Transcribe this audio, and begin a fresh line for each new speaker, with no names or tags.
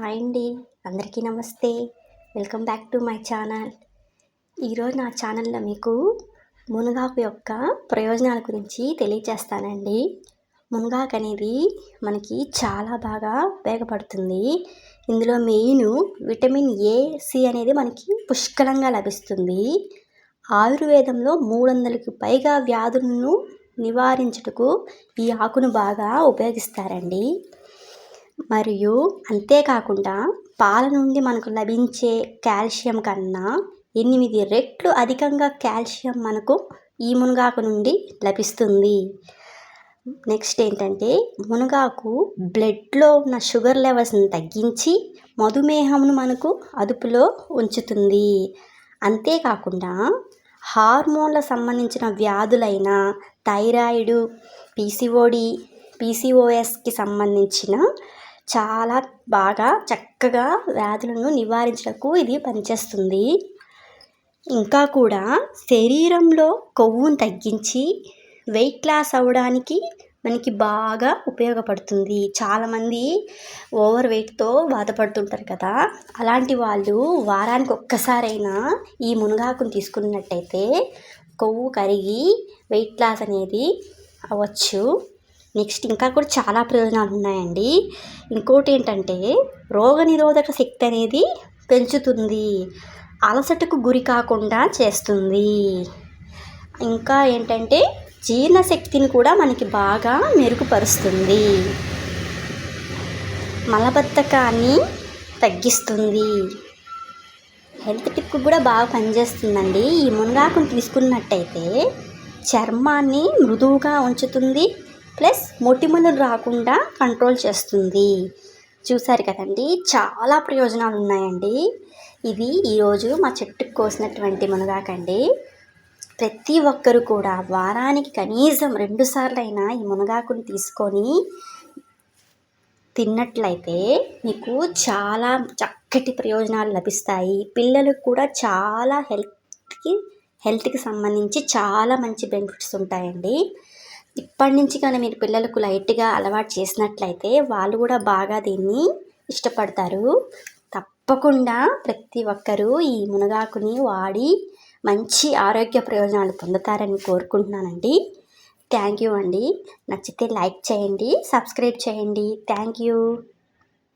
Hi అండి. అందరికీ నమస్తే. Welcome back to my channel. ఈరోజు నా ఛానల్లో మీకు మునగాకు యొక్క ప్రయోజనాల గురించి తెలియజేస్తానండి మునగాకు అనేది మనకి చాలా బాగా ఉపయోగపడుతుంది. ఇందులో మెయిన్ విటమిన్ ఏ సి అనేది మనకి పుష్కలంగా లభిస్తుంది. ఆయుర్వేదంలో మూడు వందలకి పైగా వ్యాధులను నివారించుటకు ఈ ఆకును బాగా ఉపయోగిస్తారండి. మరియు అంతేకాకుండా పాల నుండి మనకు లభించే కాల్షియం కన్నా ఎనిమిది రెట్లు అధికంగా కాల్షియం మనకు ఈ మునగాకు నుండి లభిస్తుంది. నెక్స్ట్ ఏంటంటే మునగాకు బ్లడ్లో ఉన్న షుగర్ లెవెల్స్ని తగ్గించి మధుమేహంను మనకు అదుపులో ఉంచుతుంది. అంతేకాకుండా హార్మోన్ల సంబంధించిన వ్యాధులైన థైరాయిడ్ పీసీఓడి పీసీఓఎస్కి సంబంధించిన చాలా బాగా చక్కగా వ్యాధులను నివారించడానికి ఇది పనిచేస్తుంది. ఇంకా కూడా శరీరంలో కొవ్వును తగ్గించి వెయిట్ లాస్ అవ్వడానికి మనకి బాగా ఉపయోగపడుతుంది. చాలామంది ఓవర్ వెయిట్తో బాధపడుతుంటారు కదా. అలాంటి వాళ్ళు వారానికి ఒక్కసారైనా ఈ మునగాకును తీసుకున్నట్టయితే కొవ్వు కరిగి వెయిట్ లాస్ అనేది అవ్వచ్చు. నెక్స్ట్ ఇంకా కూడా చాలా ప్రయోజనాలు ఉన్నాయండి. ఇంకోటి ఏంటంటే రోగనిరోధక శక్తి అనేది పెంచుతుంది. అలసటకు గురి కాకుండా చేస్తుంది. ఇంకా ఏంటంటే జీర్ణశక్తిని కూడా మనకి బాగా మెరుగుపరుస్తుంది. మలబద్ధకాన్ని తగ్గిస్తుంది. హెల్త్ టిప్ కూడా బాగా పనిచేస్తుందండి. ఈ మునగాకును తీసుకున్నట్టయితే చర్మాన్ని మృదువుగా ఉంచుతుంది. ప్లస్ మొటిమలు రాకుండా కంట్రోల్ చేస్తుంది. చూసారు కదండి? చాలా ప్రయోజనాలు ఉన్నాయండి. ఇది ఈరోజు మా చెట్టుకు కోసినటువంటి మునగాకండి. ప్రతి ఒక్కరు కూడా వారానికి కనీసం రెండు సార్లు అయినా ఈ మునగాకుని తీసుకొని తిన్నట్లయితే మీకు చాలా చక్కటి ప్రయోజనాలు లభిస్తాయి. పిల్లలకు కూడా చాలా హెల్త్కి హెల్త్కి సంబంధించి చాలా మంచి బెనిఫిట్స్ ఉంటాయండి. ఇప్పటి నుంచి కానీ మీరు పిల్లలకు లైట్గా అలవాటు చేసినట్లయితే వాళ్ళు కూడా బాగా దీన్ని ఇష్టపడతారు. తప్పకుండా ప్రతి ఒక్కరూ ఈ మునగాకుని వాడి మంచి ఆరోగ్య ప్రయోజనాలు పొందుతారని కోరుకుంటున్నానండి. థ్యాంక్ యూ అండి. నచ్చితే లైక్ చేయండి సబ్స్క్రైబ్ చేయండి. Thank you.